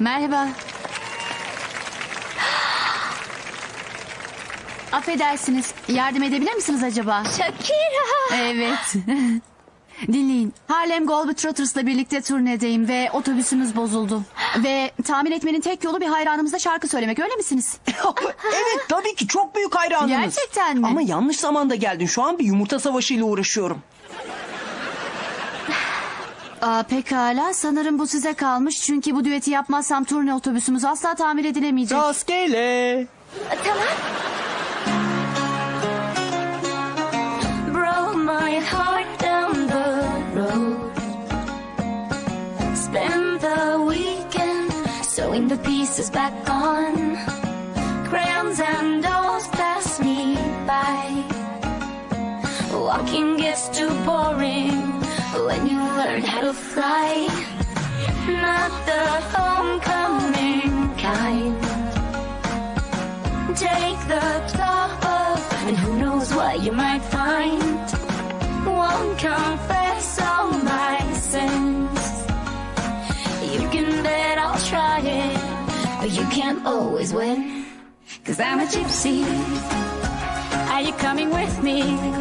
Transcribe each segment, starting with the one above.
Merhaba. Affedersiniz. Yardım edebilir misiniz acaba? Shakira. Evet. Dinleyin. Harlem Globetrotters'la birlikte turnedeyim ve otobüsümüz bozuldu. Ve tamir etmenin tek yolu bir hayranımıza şarkı söylemek öyle misiniz? evet tabii ki çok büyük hayranınız. Gerçekten mi? Ama yanlış zamanda geldin. Şu an bir yumurta savaşıyla uğraşıyorum. Aa, pekala sanırım bu size kalmış çünkü bu düeti yapmazsam turne otobüsümüz asla tamir edilemeyecek. Rastgele. Tamam. Broke my heart down the road. Spend the weekend sewing the pieces back on. Crayons and dolls pass me by. Walking gets too boring when you learn how to fly. Not the homecoming kind. Take the top off, and who knows what you might find. Won't confess all my sins. You can bet I'll try it, but you can't always win. Cause I'm a gypsy. Are you coming with me?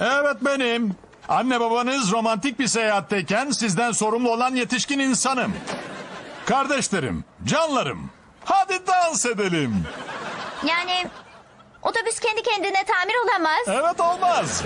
Evet benim. Anne babanız romantik bir seyahatteyken sizden sorumlu olan yetişkin insanım. Kardeşlerim, canlarım. Hadi dans edelim. Yani otobüs kendi kendine tamir olamaz. Evet olmaz.